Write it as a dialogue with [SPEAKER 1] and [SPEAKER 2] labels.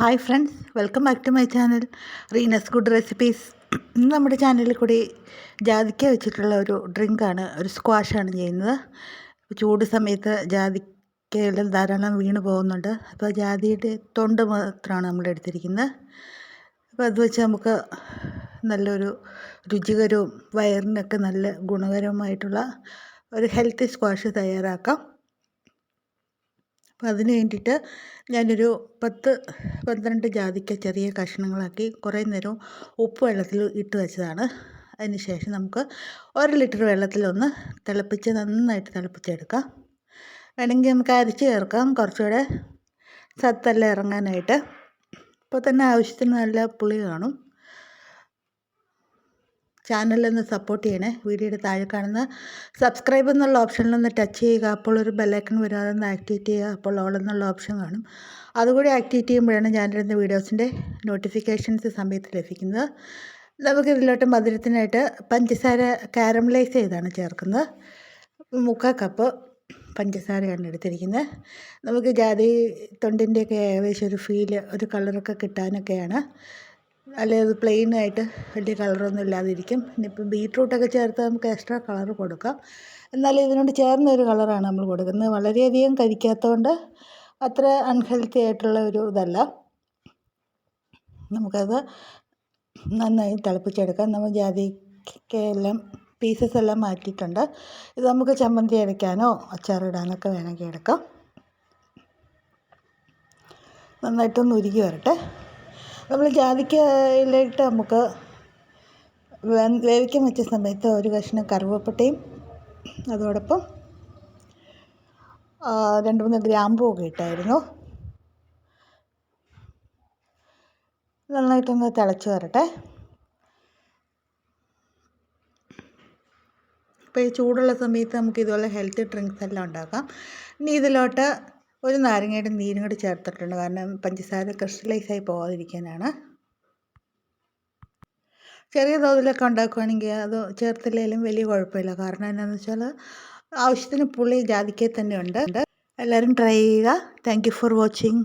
[SPEAKER 1] Hi friends welcome back to my channel Reena's good recipes ഇന്ന് നമ്മുടെ ചാനലിൽ കൂടി ജാതിക്ക വെച്ചിട്ടുള്ള ഒരു ഡ്രിങ്കാണ് ഒരു സ്ക്വാഷാണ് ചെയ്യുന്നത്. ചൂട് സമയത്ത് ജാതിക്കയെല്ലാം ധാരാളം വീണ് പോകുന്നുണ്ട്. അപ്പോൾ ജാതിയുടെ തൊണ്ട് മാത്രമാണ് നമ്മൾ എടുത്തിരിക്കുന്നത്. അപ്പോൾ അത് വെച്ച് നമുക്ക് നല്ലൊരു രുചികരവും വയറിനൊക്കെ നല്ല ഗുണകരവുമായിട്ടുള്ള ഒരു ഹെൽത്തി സ്ക്വാഷ് തയ്യാറാക്കാം. അപ്പോൾ അതിന് വേണ്ടിയിട്ട് ഞാനൊരു പത്ത് പന്ത്രണ്ട് ജാതിക്ക ചെറിയ കഷ്ണങ്ങളാക്കി കുറേ നേരം ഉപ്പ് വെള്ളത്തിൽ ഇട്ട് വെച്ചതാണ്. അതിന് ശേഷം നമുക്ക് ഒരു ലിറ്റർ വെള്ളത്തിലൊന്ന് തിളപ്പിച്ച് നന്നായിട്ട് തിളപ്പിച്ചെടുക്കാം. വേണമെങ്കിൽ നമുക്ക് അരച്ച് ചേർക്കാം. കുറച്ചുകൂടെ സത്തെല്ലാം ഇറങ്ങാനായിട്ട്. ഇപ്പോൾ തന്നെ ആവശ്യത്തിന് നല്ല പുളി കാണും. ചാനലൊന്ന് സപ്പോർട്ട് ചെയ്യണേ. വീഡിയോയുടെ താഴെ കാണുന്ന സബ്സ്ക്രൈബ് എന്നുള്ള ഓപ്ഷനിലൊന്ന് ടച്ച് ചെയ്യുക. അപ്പോൾ ഒരു ബെല്ലൈക്കൺ വരാതൊന്ന് ആക്ടിവേറ്റ് ചെയ്യുക. അപ്പോൾ ഓൾ എന്നുള്ള ഓപ്ഷൻ കാണും. അതുകൂടി ആക്ടിവേറ്റ് ചെയ്യുമ്പോഴാണ് ഞാനിരുന്ന വീഡിയോസിന്റെ നോട്ടിഫിക്കേഷൻസ് സമയത്ത് ലഭിക്കുന്നത്. നമുക്ക് ഇതിലോട്ട് മധുരത്തിനായിട്ട് പഞ്ചസാര കാരമലൈസ് ചെയ്താണ് ചേർക്കുന്നത്. മുക്കാൽ കപ്പ് പഞ്ചസാരയാണ് എടുത്തിരിക്കുന്നത്. നമുക്ക് ജാതി തൊണ്ടിന്റെയൊക്കെ ഏകദേശം ഒരു ഫീൽ ഒരു കളറൊക്കെ കിട്ടാനൊക്കെയാണ്. അല്ലെങ്കിൽ അത് പ്ലെയിൻ ആയിട്ട് വലിയ കളറൊന്നും ഇല്ലാതിരിക്കും. ഇനിയിപ്പോൾ ബീട്രൂട്ടൊക്കെ ചേർത്ത് നമുക്ക് എക്സ്ട്രാ കളർ കൊടുക്കാം. എന്നാലും ഇതിനോട് ചേർന്ന ഒരു കളറാണ് നമ്മൾ കൊടുക്കുന്നത്. വളരെയധികം കരിക്കാത്തതുകൊണ്ട് അത്ര അൺഹെൽത്തി ആയിട്ടുള്ള ഒരു ഇതല്ല. നമുക്കത് നന്നായി തിളപ്പിച്ചെടുക്കാം. നമ്മൾ ജാതിക്കയെല്ലാം പീസസ് എല്ലാം മാറ്റിയിട്ടുണ്ട്. ഇത് നമുക്ക് ചമ്മന്തി അരയ്ക്കാനോ അച്ചാറിടാനൊക്കെ വേണമെങ്കിൽ എടുക്കാം. നന്നായിട്ടൊന്ന് ഉരുകി വരട്ടെ. നമ്മൾ ജാതിക്കയിലിട്ട് നമുക്ക് വേവിക്കാൻ വെച്ച സമയത്ത് ഒരു കഷ്ണം കറുവപ്പട്ടയും അതോടൊപ്പം രണ്ട് മൂന്ന് ഗ്രാമ്പുമൊക്കെ ഇട്ടായിരുന്നു. നന്നായിട്ടൊന്ന് തിളച്ച് വരട്ടെ. അപ്പോൾ ഈ ചൂടുള്ള സമയത്ത് നമുക്ക് ഇതുപോലെ ഹെൽത്തി ഡ്രിങ്ക്സ് എല്ലാം ഉണ്ടാക്കാം. ഇനി ഇതിലോട്ട് ഒരു നാരങ്ങയുടെ നീരും കൂടി ചേർത്തിട്ടുണ്ട്. കാരണം പഞ്ചസാര ക്രിസ്റ്റലൈസായി പോകാതിരിക്കാനാണ്. ചെറിയ തോതിലൊക്കെ ഉണ്ടാക്കുകയാണെങ്കിൽ അത് ചേർത്തില്ലെങ്കിലും വലിയ കുഴപ്പമില്ല. കാരണം എന്താണെന്ന് വെച്ചാൽ ആവശ്യത്തിന് പുളി ജാതിക്കയിൽ തന്നെ ഉണ്ട്. എല്ലാവരും ട്രൈ ചെയ്യുക. Thank for watching